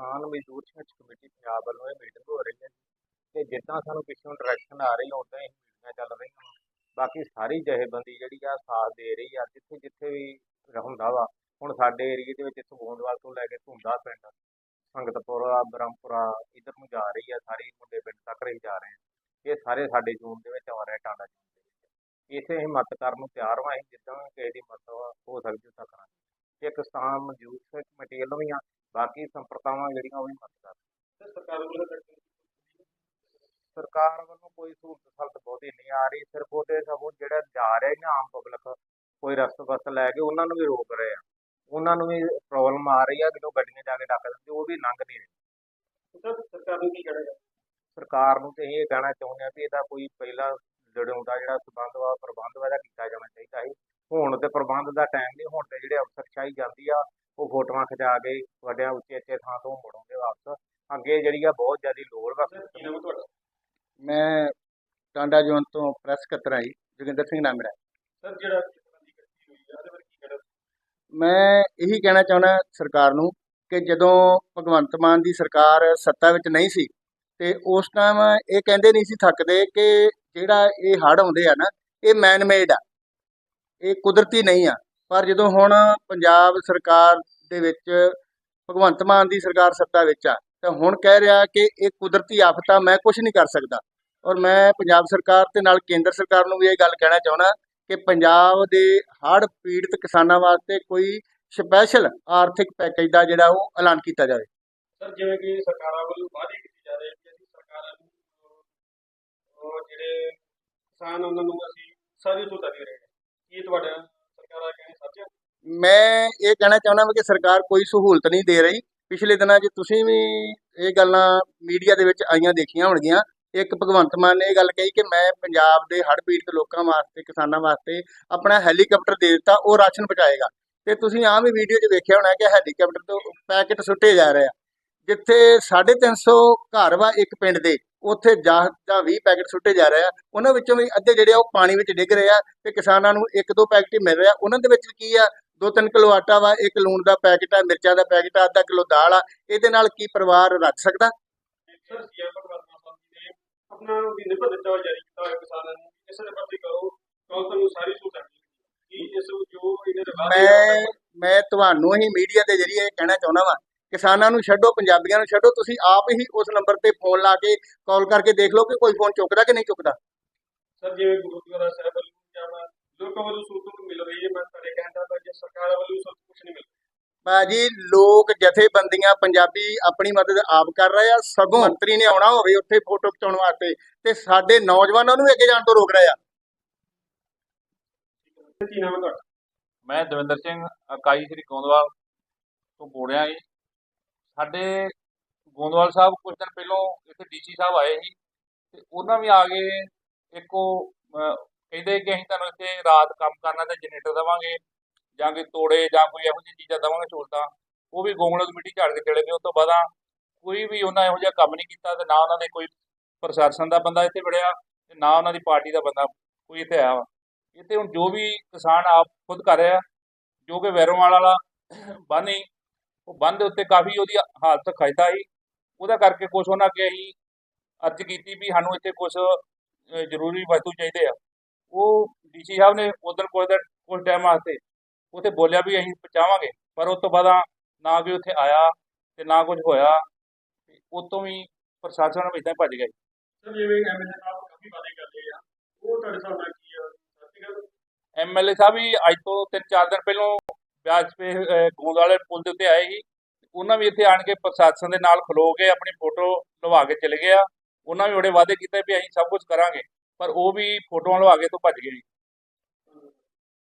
ਕਿਸਾਨ ਮਜ਼ਦੂਰ ਸੰਘਰਸ਼ ਕਮੇਟੀ ਪੰਜਾਬ ਵੱਲੋਂ ਇਹ ਮੀਟਿੰਗ ਹੋ ਰਹੀ ਹੈ ਤੇ ਜਿੱਦਾਂ ਸਾਨੂੰ ਪਿੱਛੋਂ ਡਾਇਰੈਕਸ਼ਨ ਆ ਰਹੀ ਉਦਾਂ ਹੀ ਮੀਟਿੰਗਾਂ ਚੱਲ ਰਹੀਆਂ ਬਾਕੀ ਸਾਰੀ ਜਥੇਬੰਦੀ ਜਿਹੜੀ ਆ, ਸਾਥ ਦੇ ਰਹੀ ਆ, ਜਿੱਥੇ ਜਿੱਥੇ ਵੀ ਹੁੰਦਾ ਵਾ। ਹੁਣ ਸਾਡੇ ਏਰੀਏ ਦੇ ਵਿੱਚ ਇੱਥੋਂ ਗੋਂਦਵਾਲ ਤੋਂ ਲੈ ਕੇ ਧੁੰਦਾ ਪਿੰਡ, ਸੰਗਤਪੁਰਾ, ਬ੍ਰਹਮਪੁਰਾ, ਇਧਰ ਨੂੰ ਜਾ ਰਹੀ ਆ, ਸਾਰੇ ਮੁੰਡੇ ਪਿੰਡ ਤੱਕ ਰਹੀ ਜਾ ਰਹੇ ਆ। ਇਹ ਸਾਰੇ ਸਾਡੇ ਜ਼ੋਨ ਦੇ ਵਿੱਚ ਆ ਰਹੇ ਟਾਂਡਾ ਜ਼ੋਨ ਦੇ ਵਿੱਚ। ਇਥੇ ਅਸੀਂ ਮਦਦ ਕਰਨ ਨੂੰ ਤਿਆਰ ਹਾਂ ਅਸੀਂ ਜਿੱਦਾਂ ਵੀ ਕਿਸੇ ਦੀ ਮਦਦ ਹੋ ਸਕਦੀ ਉੱਦਾਂ ਕਰਾਂਗੇ। ਇਹ ਕਿਸਾਨ ਮਜ਼ਦੂਰ ਸੰਘਰਸ਼ ਕਮੇਟੀ ਵੱਲੋਂ ਵੀ ਆ। ਬਾਕੀ ਸੰਪਰਦਾਵਾਂ ਜਿਹੜੀਆਂ ਉਹ ਵੀ ਤੇ ਸਰਕਾਰ ਵੱਲੋਂ ਸਰਕਾਰ ਵੱਲੋਂ ਕੋਈ ਸਹੂਲਤ ਸਹੂਲਤ ਬਹੁਤੀ ਨਹੀਂ ਆ ਰਹੀ ਸਿਰਫ ਉਹਦੇ ਸਗੋਂ ਜਿਹੜਾ ਜਾ ਰਿਹਾ ਨਾ ਆਮ ਪਬਲਿਕ ਕੋਈ ਰਸਤ ਬਸ ਲੈ ਕੇ ਉਹਨਾਂ ਨੂੰ ਵੀ ਰੋਕ ਰਹੇ ਆ। ਉਹਨਾਂ ਨੂੰ ਵੀ ਪ੍ਰੋਬਲਮ ਆ ਰਹੀ ਆ ਜਦੋਂ ਗੱਡੀਆਂ ਜਾ ਕੇ ਡੱਕ ਦਿੰਦੇ ਉਹ ਵੀ ਲੰਘ ਨਹੀਂ ਰਹੇ। ਸਰ ਸਰਕਾਰ ਨੂੰ ਕੀ ਕਹਿਣਾ ਸਰਕਾਰ ਨੂੰ ਤੇ ਇਹ ਕਹਿਣਾ ਚਾਹੁੰਦੇ ਆ ਵੀ ਇਹਦਾ ਕੋਈ ਪਹਿਲਾ ਲੜਾਉਂਦਾ ਜਿਹੜਾ ਸਬੰਧ ਵਾ ਪ੍ਰਬੰਧ ਵਾ ਕੀਤਾ ਜਾਣਾ ਚਾਹੀਦਾ ਸੀ। ਹੁਣ ਤੇ ਪ੍ਰਬੰਧ ਦਾ ਟਾਈਮ ਨਹੀਂ ਹੁਣ ਤੇ ਜਿਹੜੇ ਅਫਸਰਸ਼ਾਹੀ ਜਾਂਦੀ ਆ ਉਹ ਫੋਟੋਆਂ ਖਿਚਾ ਕੇ ਵੱਡਿਆਂ ਉੱਚੇ ਉੱਚੇ ਥਾਂ ਤੋਂ ਮੁੜੋਂਗੇ ਵਾਪਸ। ਅੱਗੇ ਜਿਹੜੀ ਆ ਬਹੁਤ ਜ਼ਿਆਦਾ ਲੋੜ ਵਾ। ਮੈਂ ਟਾਂਡਾ ਜੋਨ ਤੋਂ ਪ੍ਰੈਸ ਸਕੱਤਰ ਆਈ ਜੋਗਿੰਦਰ ਸਿੰਘ ਨਾਮ ਮੇਰਾ। ਸਰ ਜਿਹੜਾ ਮੈਂ ਇਹੀ ਕਹਿਣਾ ਚਾਹੁੰਦਾ ਸਰਕਾਰ ਨੂੰ ਕਿ ਜਦੋਂ ਭਗਵੰਤ ਮਾਨ ਦੀ ਸਰਕਾਰ ਸੱਤਾ ਵਿੱਚ ਨਹੀਂ ਸੀ ਤੇ ਉਸ ਟਾਈਮ ਇਹ ਕਹਿੰਦੇ ਨਹੀਂ ਸੀ ਥੱਕਦੇ ਕਿ ਜਿਹੜਾ ਇਹ ਹੜ੍ਹ ਆਉਂਦੇ ਆ ਨਾ ਇਹ ਮੈਨ ਮੇਡ ਆ। ਇਹ ਕੁਦਰਤੀ ਨਹੀਂ ਆ। ਪਰ ਜਦੋਂ ਹੁਣ ਪੰਜਾਬ ਸਰਕਾਰ ਦੇ ਵਿੱਚ ਭਗਵੰਤ ਮਾਨ ਦੀ ਸਰਕਾਰ ਸੱਤਾ ਵਿੱਚ ਆ, ਤਾਂ ਹੁਣ ਕਹਿ ਰਿਹਾ ਕਿ ਇਹ ਕੁਦਰਤੀ ਆਫਤ ਮੈਂ ਕੁਝ ਨਹੀਂ ਕਰ ਸਕਦਾ। ਔਰ ਮੈਂ ਪੰਜਾਬ ਸਰਕਾਰ ਤੇ ਨਾਲ ਕੇਂਦਰ ਸਰਕਾਰ ਨੂੰ ਵੀ ਇਹ ਗੱਲ ਕਹਿਣਾ ਚਾਹੁੰਦਾ ਕਿ ਪੰਜਾਬ ਦੇ ਹੜ੍ਹ ਪੀੜਤ ਕਿਸਾਨਾਂ ਵਾਸਤੇ ਕੋਈ ਸਪੈਸ਼ਲ ਆਰਥਿਕ ਪੈਕੇਜ ਦਾ ਜਿਹੜਾ ਉਹ ਐਲਾਨ ਕੀਤਾ ਜਾਵੇ। ਸਰ, ਜਿਵੇਂ ਕਿ ਸਰਕਾਰਾਂ ਵੱਲੋਂ ਵਾਅਦੇ ਕੀਤੇ ਜਾ ਰਹੇ ਕਿ ਅਸੀਂ ਸਰਕਾਰਾਂ ਨੂੰ ਜਿਹੜੇ ਕਿਸਾਨ ਉਹਨਾਂ ਨੂੰ ਅਸੀਂ ਸਾਰੀ ਸਹੂਲਤਾਂ ਦੇ ਰਹੇ ਕੀ ਤੁਹਾਡਾ ਸਰਕਾਰਾਂ ਕਹਿੰਦੇ ਸੱਚ ਹੈ ਮੈਂ ਇਹ ਕਹਿਣਾ ਚਾਹੁੰਦਾ ਹਾਂ ਕਿ ਸਰਕਾਰ ਕੋਈ ਸਹੂਲਤ ਨਹੀਂ ਦੇ ਰਹੀ। ਪਿਛਲੇ ਦਿਨਾਂ 'ਚ ਤੁਸੀਂ ਵੀ ਇਹ ਗੱਲਾਂ ਮੀਡੀਆ ਦੇ ਵਿੱਚ ਆਈਆਂ ਦੇਖੀਆਂ ਹੋਣਗੀਆਂ। ਇੱਕ ਭਗਵੰਤ ਮਾਨ ਨੇ ਇਹ ਗੱਲ ਕਹੀ ਕਿ ਮੈਂ ਪੰਜਾਬ ਦੇ ਹੜ੍ਹ ਪੀੜਤ ਲੋਕਾਂ ਵਾਸਤੇ, ਕਿਸਾਨਾਂ ਵਾਸਤੇ ਆਪਣਾ ਹੈਲੀਕਾਪਟਰ ਦੇ ਦਿੱਤਾ, ਉਹ ਰਾਸ਼ਨ ਪਹੁੰਚਾਏਗਾ। ਤੇ ਤੁਸੀਂ ਆਮ ਹੀ ਵੀਡੀਓ 'ਚ ਵੇਖਿਆ ਹੋਣਾ ਕਿ ਹੈਲੀਕਾਪਟਰ ਤੋਂ ਪੈਕੇਟ ਸੁੱਟੇ ਜਾ ਰਹੇ ਆ। ਜਿੱਥੇ 350 ਘਰ ਵਾ ਇੱਕ ਪਿੰਡ ਦੇ, ਉੱਥੇ ਜਾਂ ਜਾਂ 20 ਪੈਕੇਟ ਸੁੱਟੇ ਜਾ ਰਹੇ ਆ। ਉਹਨਾਂ ਵਿੱਚੋਂ ਵੀ ਅੱਧੇ ਜਿਹੜੇ ਆ ਉਹ ਪਾਣੀ ਵਿੱਚ ਡਿੱਗ ਰਹੇ ਆ ਤੇ ਕਿਸਾਨਾਂ ਨੂੰ ਇੱਕ ਦੋ ਪੈਕੇਟ ਹੀ ਮਿਲ ਰਿਹਾ ਉਹਨਾਂ ਦੇ ਵਿੱਚ ਕੀ ਆ? ਦੋ ਤਿੰਨ ਕਿਲੋ ਆਟਾ ਵਾ ਇੱਕ ਲੂਣ ਦਾ ਪੈਕੇਟ ਆ ਮਿਰਚਾਂ ਦਾ ਪੈਕੇਟ ਆ ਅੱਧਾ ਕਿਲੋ ਦਾਲ ਆ ਇਹਦੇ ਨਾਲ ਕੀ ਪਰਿਵਾਰ ਰੱਜ ਸਕਦਾ? ਸਰ ਸੀਐਮ ਭਗਵੰਤ ਮਾਨ ਸਾਹਿਬ ਜੀ ਨੇ ਆਪਣਾ ਵੀ ਨਿਬੰਧ ਦਿੱਤਾ ਹੋਇਆ ਜਾਰੀ ਕੀਤਾ ਹੋਇਆ ਕਿਸਾਨਾਂ ਨੂੰ। ਇਸ ਦੇ ਪ੍ਰਤੀ ਕਰੋ ਤਾਂ ਤੁਹਾਨੂੰ ਸਾਰੀ ਸਹੂਲਤਾਂ ਮਿਲਣਗੀਆਂ। ਕਿ ਇਸ ਜੋ ਇਹਨਾਂ ਦੇ ਵਾਅਦੇ ਮੈਂ ਮੈਂ ਤੁਹਾਨੂੰ ਹੀ ਮੀਡੀਆ ਦੇ ਜਰੀਏ ਇਹ ਕਹਿਣਾ ਚਾਹੁੰਦਾ ਵਾਂ ਕਿਸਾਨਾਂ ਨੂੰ ਛੱਡੋ ਪੰਜਾਬੀਆਂ ਨੂੰ ਛੱਡੋ ਤੁਸੀਂ ਆਪ ਹੀ ਉਸ ਨੰਬਰ ਤੇ ਫੋਨ ਲਾ ਕੇ ਕਾਲ ਕਰਕੇ ਦੇਖ ਲਓ ਕਿ ਕੋਈ ਫੋਨ ਚੁੱਕਦਾ ਕਿ ਨਹੀਂ ਚੁੱਕਦਾ। ਸਰ ਜਿਵੇਂ ਗੁਰਦੁਆਰਾ ਸਾਹਿਬ ਵੱਲੋਂ ਜਾਣਾ ਲੋਕਾਂ ਵੱਲੋਂ ਸਹੂਲਤ ਮਿਲ ਰਹੀ ਹੈ ਮੈਂ ਤੁਹਾਡੇ ਕਹਿੰਦਾ ਤਾਂ ਜੇ ਸਰਕਾਰ ਵੱਲੋਂ ਸਹੂਲਤ ਕੁਝ ਨਹੀਂ ਮਿਲ ਬਾਜੀ ਲੋਕ ਜਥੇਬੰਦੀਆਂ ਪੰਜਾਬੀ ਆਪਣੀ ਮਦਦ ਆਪ ਕਰ ਰਹੇ ਆ ਸਗੋਂ ਮੰਤਰੀ ਨੇ ਆਉਣਾ ਹੋਵੇ ਉੱਥੇ ਫੋਟੋ ਖਿਚਾਉਣ ਵਾਸਤੇ ਤੇ ਸਾਡੇ ਨੌਜਵਾਨਾਂ ਨੂੰ ਅੱਗੇ ਜਾਣ ਤੋਂ ਰੋਕ ਰਹੇ ਆ। ਰਿਹਾ ਕੀ ਨਾਮ ਹੈ ਤੁਹਾਡਾ? ਮੈਂ ਦਵਿੰਦਰ ਸਿੰਘ ਇਕਾਈ ਸ੍ਰੀ ਗੋਂਦਵਾਲ ਤੋਂ ਬੋਲ ਰਿਹਾ ਜੀ। ਸਾਡੇ ਗੋਂਦਵਾਲ ਸਾਹਿਬ ਕੁਝ ਦਿਨ ਪਹਿਲਾਂ ਇੱਥੇ ਡੀਸੀ ਸਾਹਿਬ ਆਏ ਸੀ ਤੇ ਉਹਨਾਂ ਵੀ ਆ ਗਏ ਇੱਕੋ ਕਹਿੰਦੇ ਕਿ ਅਸੀਂ ਤੁਹਾਨੂੰ ਇੱਥੇ ਰਾਤ ਕੰਮ ਕਰਨਾ ਤੇ ਜਨਰੇਟਰ ਦੇਵਾਂਗੇ ਜਾਂ ਕਿ ਤੋੜੇ ਜਾਂ ਕੋਈ ਇਹੋ ਜਿਹੀ ਚੀਜ਼ਾਂ ਦੇਵਾਂਗੇ ਸਹੂਲਤਾਂ, ਉਹ ਵੀ ਗੋਂਗਲ ਕਮੇਟੀ ਝਾੜ ਕੇ ਚਲੇ ਗਏ ਉਸ ਤੋਂ ਬਾਅਦਾਂ ਕੋਈ ਵੀ ਉਹਨਾਂ ਇਹੋ ਜਿਹਾ ਕੰਮ ਨਹੀਂ ਕੀਤਾ ਤੇ ਨਾ ਉਹਨਾਂ ਨੇ ਕੋਈ ਪ੍ਰਸ਼ਾਸਨ ਦਾ ਬੰਦਾ ਇੱਥੇ ਵੜਿਆ ਤੇ ਨਾ ਉਹਨਾਂ ਦੀ ਪਾਰਟੀ ਦਾ ਬੰਦਾ ਕੋਈ ਇੱਥੇ ਆਇਆ ਵਾ। ਇੱਥੇ ਹੁਣ ਜੋ ਵੀ ਕਿਸਾਨ ਆਪ ਖੁਦ ਕਰ ਰਿਹਾ, ਜੋ ਕਿ ਵੈਰੋਵਾਲ ਵਾਲਾ ਬੰਨ੍ਹ ਸੀ ਉਹ ਬੰਨ੍ਹ ਦੇ ਉੱਤੇ ਕਾਫੀ ਉਹਦੀ ਹਾਲਤ ਖਸਤਾ ਸੀ। ਉਹਦਾ ਕਰਕੇ ਕੁਛ ਉਹਨਾਂ ਅੱਗੇ ਅਸੀਂ ਅਰਜ਼ ਕੀਤੀ ਵੀ ਸਾਨੂੰ ਇੱਥੇ ਕੁਛ ਜ਼ਰੂਰੀ ਵਸਤੂ ਚਾਹੀਦੇ ਆ। ਡੀਸੀ ਸਾਹਿਬ ਨੇ ਉਧਰ ਕੁਝ ਦਿਨ ਕੁਝ ਟਾਈਮ ਵਾਸਤੇ ਉੱਥੇ ਬੋਲਿਆ ਵੀ ਅਸੀਂ ਪਹੁੰਚਾਵਾਂਗੇ ਪਰ ਉਸ ਤੋਂ ਬਾਅਦ ਨਾ ਕੋਈ ਉੱਥੇ ਆਇਆ ਤੇ ਨਾ ਕੁਝ ਹੋਇਆ ਤੇ ਉਤੋਂ ਵੀ ਪ੍ਰਸ਼ਾਸਨ ਨੂੰ ਇਦਾਂ ਭੱਜ ਗਏ ਸਰ ਜਿਵੇਂ ਐਮਐਲਏ ਸਾਹਿਬ ਕਾਫੀ ਵਾਅਦੇ ਕਰਦੇ ਆ ਉਹ ਤੁਹਾਡੇ ਹਿਸਾਬ ਨਾਲ ਕੀ ਆ? ਸੱਚੀ ਗੱਲ ਐਮਐਲਏ ਸਾਹਿਬ ਵੀ ਅੱਜ ਤੋਂ ਤਿੰਨ ਚਾਰ ਦਿਨ ਪਹਿਲਾਂ ਵਿਆਜ ਪੇ ਗੋਂਦ ਵਾਲੇ ਪੁਲ ਦੇ ਉੱਤੇ ਆਏ ਸੀ। ਉਹਨਾਂ ਵੀ ਇੱਥੇ ਆਣ ਕੇ ਪ੍ਰਸ਼ਾਸਨ ਦੇ ਨਾਲ ਖਲੋ ਕੇ ਆਪਣੀ ਫੋਟੋ ਲਵਾ ਕੇ ਚਲੇ ਗਏ ਆ। ਉਹਨਾਂ ਵੀ ਬੜੇ ਵਾਅਦੇ ਕੀਤੇ ਵੀ ਅਸੀਂ ਸਭ ਕੁਝ ਕਰਾਂਗੇ ਪਰ ਉਹ ਵੀ ਫੋਟੋਆਂ ਲਵਾ ਕੇ ਤੋਂ ਭੱਜ ਗਏ।